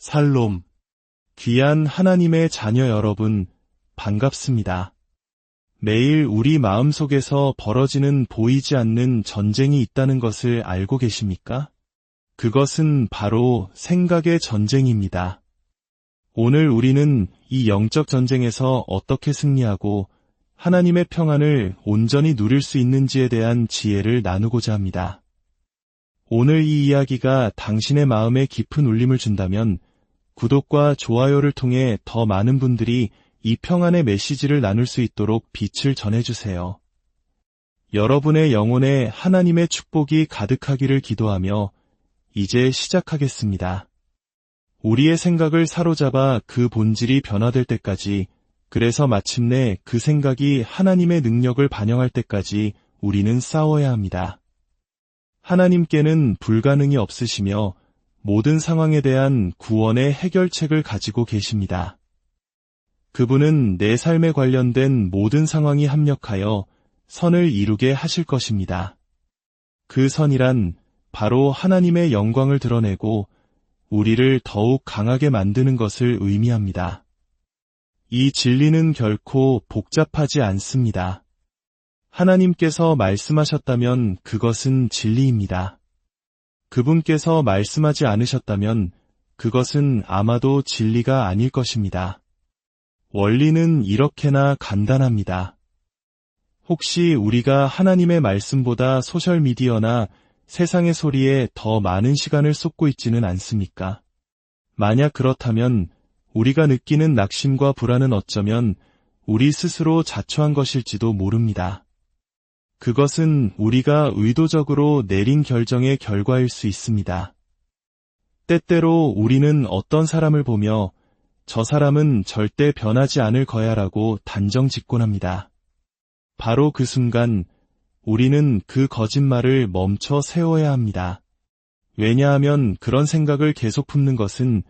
살롬. 귀한 하나님의 자녀 여러분, 반갑습니다. 매일 우리 마음속에서 벌어지는 보이지 않는 전쟁이 있다는 것을 알고 계십니까? 그것은 바로 생각의 전쟁입니다. 오늘 우리는 이 영적 전쟁에서 어떻게 승리하고 하나님의 평안을 온전히 누릴 수 있는지에 대한 지혜를 나누고자 합니다. 오늘 이 이야기가 당신의 마음에 깊은 울림을 준다면 구독과 좋아요를 통해 더 많은 분들이 이 평안의 메시지를 나눌 수 있도록 빛을 전해주세요. 여러분의 영혼에 하나님의 축복이 가득하기를 기도하며 이제 시작하겠습니다. 우리의 생각을 사로잡아 그 본질이 변화될 때까지 그래서 마침내 그 생각이 하나님의 능력을 반영할 때까지 우리는 싸워야 합니다. 하나님께는 불가능이 없으시며 모든 상황에 대한 구원의 해결책을 가지고 계십니다. 그분은 내 삶에 관련된 모든 상황이 합력하여 선을 이루게 하실 것입니다. 그 선이란 바로 하나님의 영광을 드러내고 우리를 더욱 강하게 만드는 것을 의미합니다. 이 진리는 결코 복잡하지 않습니다. 하나님께서 말씀하셨다면 그것은 진리입니다. 그분께서 말씀하지 않으셨다면 그것은 아마도 진리가 아닐 것입니다. 원리는 이렇게나 간단합니다. 혹시 우리가 하나님의 말씀보다 소셜미디어나 세상의 소리에 더 많은 시간을 쏟고 있지는 않습니까? 만약 그렇다면 우리가 느끼는 낙심과 불안은 어쩌면 우리 스스로 자초한 것일지도 모릅니다. 그것은 우리가 의도적으로 내린 결정의 결과일 수 있습니다. 때때로 우리는 어떤 사람을 보며 저 사람은 절대 변하지 않을 거야라고 단정 짓곤 합니다. 바로 그 순간 우리는 그 거짓말을 멈춰 세워야 합니다. 왜냐하면 그런 생각을 계속 품는 것은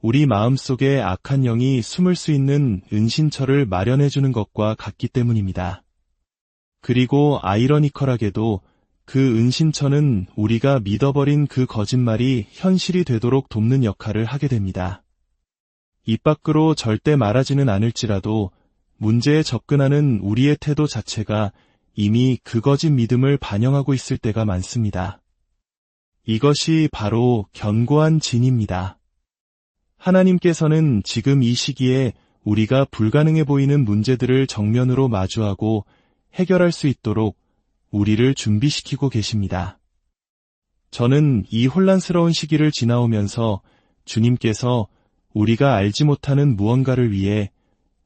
우리 마음속에 악한 영이 숨을 수 있는 은신처를 마련해주는 것과 같기 때문입니다. 그리고 아이러니컬하게도 그 은신처는 우리가 믿어버린 그 거짓말이 현실이 되도록 돕는 역할을 하게 됩니다. 입 밖으로 절대 말하지는 않을지라도 문제에 접근하는 우리의 태도 자체가 이미 그 거짓 믿음을 반영하고 있을 때가 많습니다. 이것이 바로 견고한 진입니다. 하나님께서는 지금 이 시기에 우리가 불가능해 보이는 문제들을 정면으로 마주하고 해결할 수 있도록 우리를 준비시키고 계십니다. 저는 이 혼란스러운 시기를 지나오면서 주님께서 우리가 알지 못하는 무언가를 위해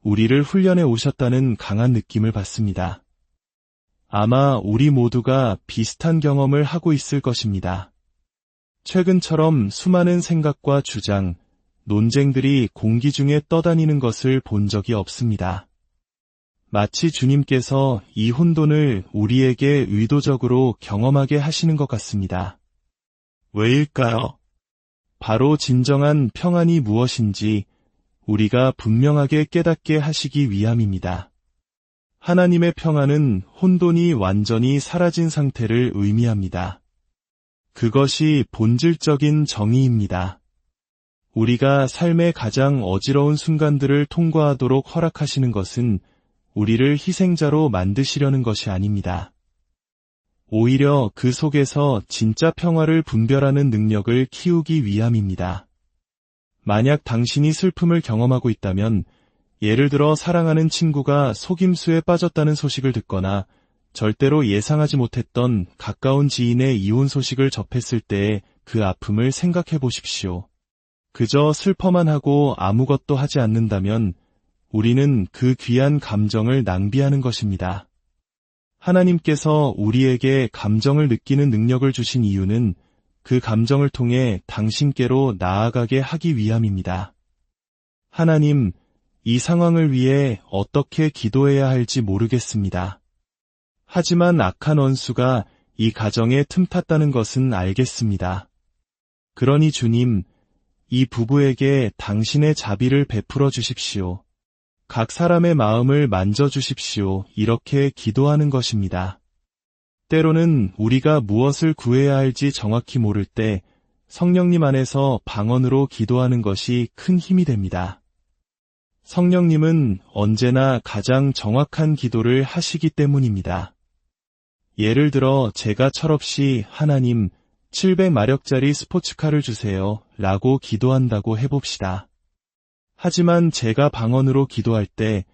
우리를 훈련해 오셨다는 강한 느낌을 받습니다. 아마 우리 모두가 비슷한 경험을 하고 있을 것입니다. 최근처럼 수많은 생각과 주장, 논쟁들이 공기 중에 떠다니는 것을 본 적이 없습니다. 마치 주님께서 이 혼돈을 우리에게 의도적으로 경험하게 하시는 것 같습니다. 왜일까요? 바로 진정한 평안이 무엇인지 우리가 분명하게 깨닫게 하시기 위함입니다. 하나님의 평안은 혼돈이 완전히 사라진 상태를 의미합니다. 그것이 본질적인 정의입니다. 우리가 삶의 가장 어지러운 순간들을 통과하도록 허락하시는 것은 우리를 희생자로 만드시려는 것이 아닙니다. 오히려 그 속에서 진짜 평화를 분별하는 능력을 키우기 위함입니다. 만약 당신이 슬픔을 경험하고 있다면 예를 들어 사랑하는 친구가 속임수에 빠졌다는 소식을 듣거나 절대로 예상하지 못했던 가까운 지인의 이혼 소식을 접했을 때의 그 아픔을 생각해 보십시오. 그저 슬퍼만 하고 아무것도 하지 않는다면 우리는 그 귀한 감정을 낭비하는 것입니다. 하나님께서 우리에게 감정을 느끼는 능력을 주신 이유는 그 감정을 통해 당신께로 나아가게 하기 위함입니다. 하나님, 이 상황을 위해 어떻게 기도해야 할지 모르겠습니다. 하지만 악한 원수가 이 가정에 틈탔다는 것은 알겠습니다. 그러니 주님, 이 부부에게 당신의 자비를 베풀어 주십시오. 각 사람의 마음을 만져주십시오. 이렇게 기도하는 것입니다. 때로는 우리가 무엇을 구해야 할지 정확히 모를 때 성령님 안에서 방언으로 기도하는 것이 큰 힘이 됩니다. 성령님은 언제나 가장 정확한 기도를 하시기 때문입니다. 예를 들어 제가 철없이 하나님 700마력짜리 스포츠카를 주세요 라고 기도한다고 해봅시다. 하지만 제가 방언으로 기도할 때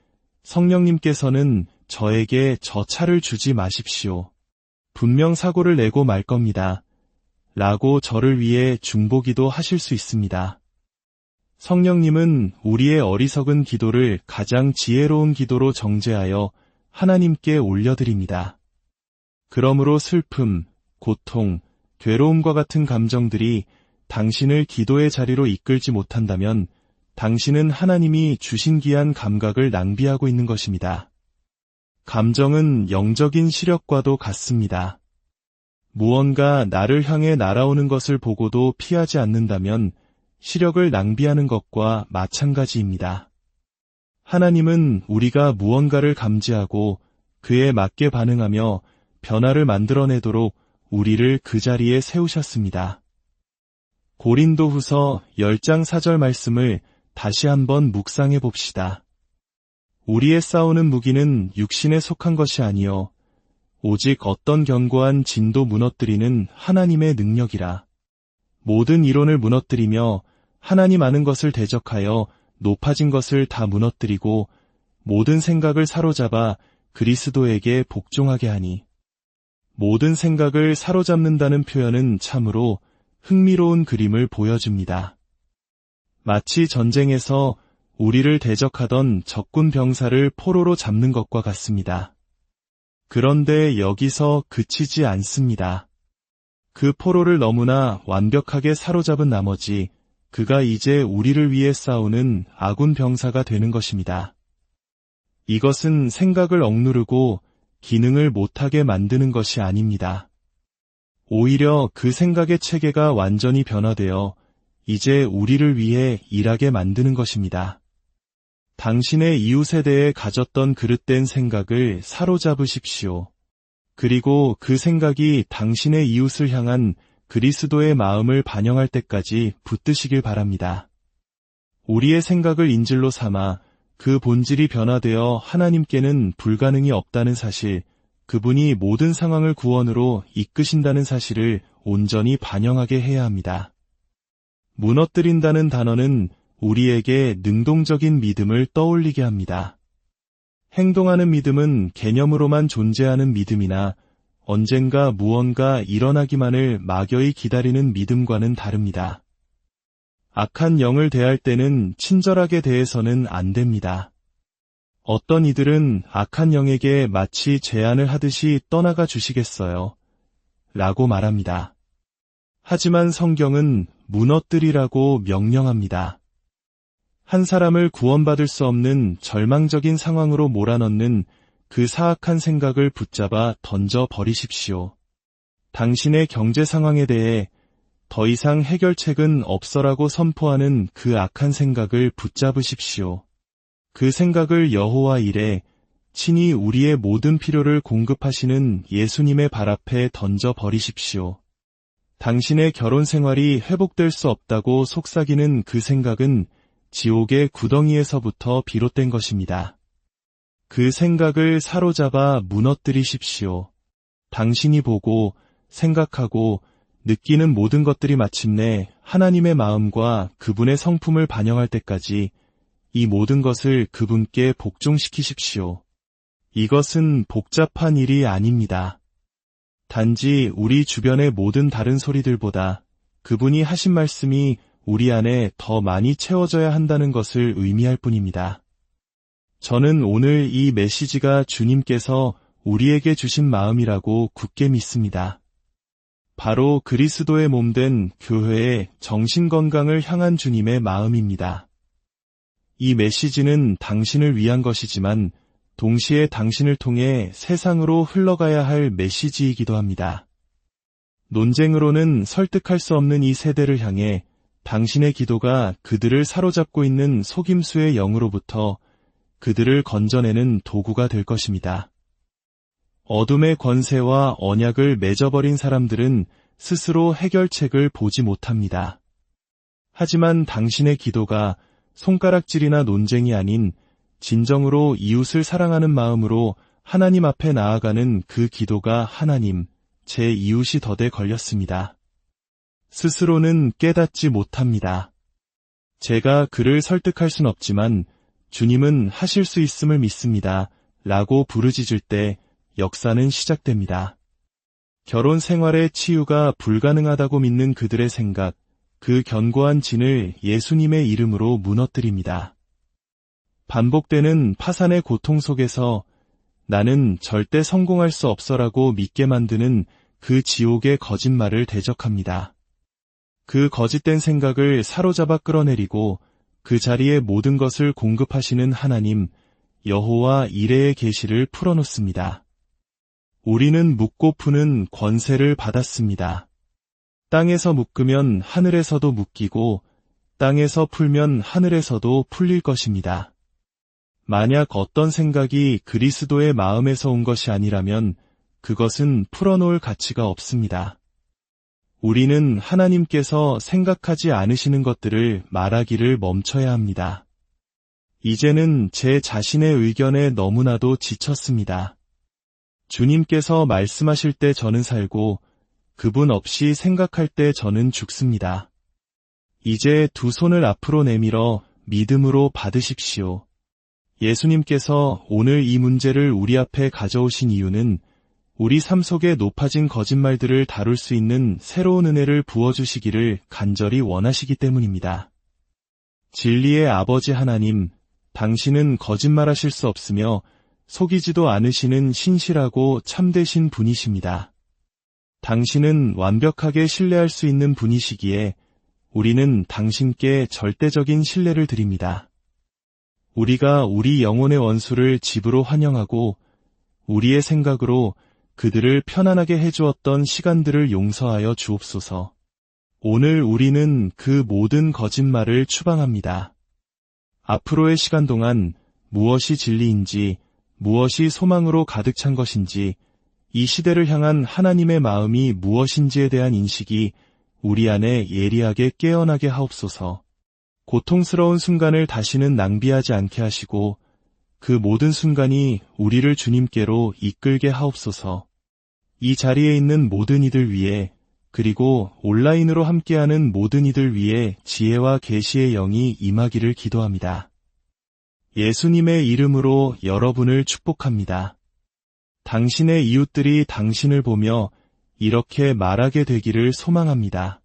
성령님께서는 저에게 저 차를 주지 마십시오. 분명 사고를 내고 말 겁니다. 라고 저를 위해 중보기도 하실 수 있습니다. 성령님은 우리의 어리석은 기도를 가장 지혜로운 기도로 정제하여 하나님께 올려드립니다. 그러므로 슬픔, 고통, 괴로움과 같은 감정들이 당신을 기도의 자리로 이끌지 못한다면 당신은 하나님이 주신 귀한 감각을 낭비하고 있는 것입니다. 감정은 영적인 시력과도 같습니다. 무언가 나를 향해 날아오는 것을 보고도 피하지 않는다면 시력을 낭비하는 것과 마찬가지입니다. 하나님은 우리가 무언가를 감지하고 그에 맞게 반응하며 변화를 만들어내도록 우리를 그 자리에 세우셨습니다. 고린도 후서 10장 4절 말씀을 다시 한번 묵상해 봅시다. 우리의 싸우는 무기는 육신에 속한 것이 아니요 오직 어떤 견고한 진도 무너뜨리는 하나님의 능력이라. 모든 이론을 무너뜨리며 하나님 아는 것을 대적하여 높아진 것을 다 무너뜨리고 모든 생각을 사로잡아 그리스도에게 복종하게 하니 모든 생각을 사로잡는다는 표현은 참으로 흥미로운 그림을 보여줍니다. 마치 전쟁에서 우리를 대적하던 적군 병사를 포로로 잡는 것과 같습니다. 그런데 여기서 그치지 않습니다. 그 포로를 너무나 완벽하게 사로잡은 나머지 그가 이제 우리를 위해 싸우는 아군 병사가 되는 것입니다. 이것은 생각을 억누르고 기능을 못하게 만드는 것이 아닙니다. 오히려 그 생각의 체계가 완전히 변화되어 이제 우리를 위해 일하게 만드는 것입니다. 당신의 이웃에 대해 가졌던 그릇된 생각을 사로잡으십시오. 그리고 그 생각이 당신의 이웃을 향한 그리스도의 마음을 반영할 때까지 붙드시길 바랍니다. 우리의 생각을 인질로 삼아 그 본질이 변화되어 하나님께는 불가능이 없다는 사실, 그분이 모든 상황을 구원으로 이끄신다는 사실을 온전히 반영하게 해야 합니다. 무너뜨린다는 단어는 우리에게 능동적인 믿음을 떠올리게 합니다. 행동하는 믿음은 개념으로만 존재하는 믿음이나 언젠가 무언가 일어나기만을 막연히 기다리는 믿음과는 다릅니다. 악한 영을 대할 때는 친절하게 대해서는 안 됩니다. 어떤 이들은 악한 영에게 마치 제안을 하듯이 떠나가 주시겠어요. 라고 말합니다. 하지만 성경은 무너뜨리라고 명령합니다. 한 사람을 구원받을 수 없는 절망적인 상황으로 몰아넣는 그 사악한 생각을 붙잡아 던져 버리십시오. 당신의 경제 상황에 대해 더 이상 해결책은 없어라고 선포하는 그 악한 생각을 붙잡으십시오. 그 생각을 여호와 이래 친히 우리의 모든 필요를 공급하시는 예수님의 발 앞에 던져 버리십시오. 당신의 결혼 생활이 회복될 수 없다고 속삭이는 그 생각은 지옥의 구덩이에서부터 비롯된 것입니다. 그 생각을 사로잡아 무너뜨리십시오. 당신이 보고 생각하고 느끼는 모든 것들이 마침내 하나님의 마음과 그분의 성품을 반영할 때까지 이 모든 것을 그분께 복종시키십시오. 이것은 복잡한 일이 아닙니다. 단지 우리 주변의 모든 다른 소리들보다 그분이 하신 말씀이 우리 안에 더 많이 채워져야 한다는 것을 의미할 뿐입니다. 저는 오늘 이 메시지가 주님께서 우리에게 주신 마음이라고 굳게 믿습니다. 바로 그리스도의 몸된 교회의 정신건강을 향한 주님의 마음입니다. 이 메시지는 당신을 위한 것이지만 동시에 당신을 통해 세상으로 흘러가야 할 메시지이기도 합니다. 논쟁으로는 설득할 수 없는 이 세대를 향해 당신의 기도가 그들을 사로잡고 있는 속임수의 영으로부터 그들을 건져내는 도구가 될 것입니다. 어둠의 권세와 언약을 맺어버린 사람들은 스스로 해결책을 보지 못합니다. 하지만 당신의 기도가 손가락질이나 논쟁이 아닌 진정으로 이웃을 사랑하는 마음으로 하나님 앞에 나아가는 그 기도가 하나님, 제 이웃이 덫에 걸렸습니다. 스스로는 깨닫지 못합니다. 제가 그를 설득할 순 없지만 주님은 하실 수 있음을 믿습니다. 라고 부르짖을 때 역사는 시작됩니다. 결혼 생활의 치유가 불가능하다고 믿는 그들의 생각, 그 견고한 진을 예수님의 이름으로 무너뜨립니다. 반복되는 파산의 고통 속에서 나는 절대 성공할 수 없어라고 믿게 만드는 그 지옥의 거짓말을 대적합니다. 그 거짓된 생각을 사로잡아 끌어내리고 그 자리에 모든 것을 공급하시는 하나님, 여호와 이레의 계시를 풀어놓습니다. 우리는 묻고 푸는 권세를 받았습니다. 땅에서 묶으면 하늘에서도 묶이고 땅에서 풀면 하늘에서도 풀릴 것입니다. 만약 어떤 생각이 그리스도의 마음에서 온 것이 아니라면 그것은 풀어놓을 가치가 없습니다. 우리는 하나님께서 생각하지 않으시는 것들을 말하기를 멈춰야 합니다. 이제는 제 자신의 의견에 너무나도 지쳤습니다. 주님께서 말씀하실 때 저는 살고 그분 없이 생각할 때 저는 죽습니다. 이제 두 손을 앞으로 내밀어 믿음으로 받으십시오. 예수님께서 오늘 이 문제를 우리 앞에 가져오신 이유는 우리 삶 속에 높아진 거짓말들을 다룰 수 있는 새로운 은혜를 부어주시기를 간절히 원하시기 때문입니다. 진리의 아버지 하나님, 당신은 거짓말하실 수 없으며 속이지도 않으시는 신실하고 참되신 분이십니다. 당신은 완벽하게 신뢰할 수 있는 분이시기에 우리는 당신께 절대적인 신뢰를 드립니다. 우리가 우리 영혼의 원수를 집으로 환영하고 우리의 생각으로 그들을 편안하게 해주었던 시간들을 용서하여 주옵소서. 오늘 우리는 그 모든 거짓말을 추방합니다. 앞으로의 시간 동안 무엇이 진리인지, 무엇이 소망으로 가득 찬 것인지, 이 시대를 향한 하나님의 마음이 무엇인지에 대한 인식이 우리 안에 예리하게 깨어나게 하옵소서. 고통스러운 순간을 다시는 낭비하지 않게 하시고 그 모든 순간이 우리를 주님께로 이끌게 하옵소서. 이 자리에 있는 모든 이들 위해 그리고 온라인으로 함께하는 모든 이들 위해 지혜와 계시의 영이 임하기를 기도합니다. 예수님의 이름으로 여러분을 축복합니다. 당신의 이웃들이 당신을 보며 이렇게 말하게 되기를 소망합니다.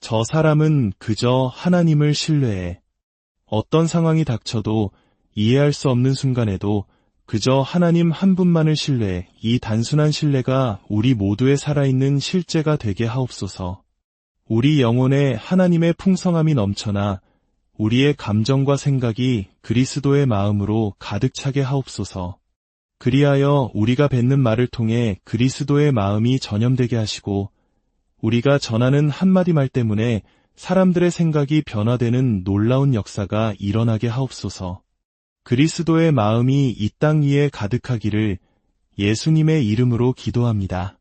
저 사람은 그저 하나님을 신뢰해 어떤 상황이 닥쳐도 이해할 수 없는 순간에도 그저 하나님 한 분만을 신뢰, 이 단순한 신뢰가 우리 모두의 살아있는 실제가 되게 하옵소서. 우리 영혼에 하나님의 풍성함이 넘쳐나 우리의 감정과 생각이 그리스도의 마음으로 가득 차게 하옵소서. 그리하여 우리가 뱉는 말을 통해 그리스도의 마음이 전염되게 하시고 우리가 전하는 한마디 말 때문에 사람들의 생각이 변화되는 놀라운 역사가 일어나게 하옵소서. 그리스도의 마음이 이 땅 위에 가득하기를 예수님의 이름으로 기도합니다.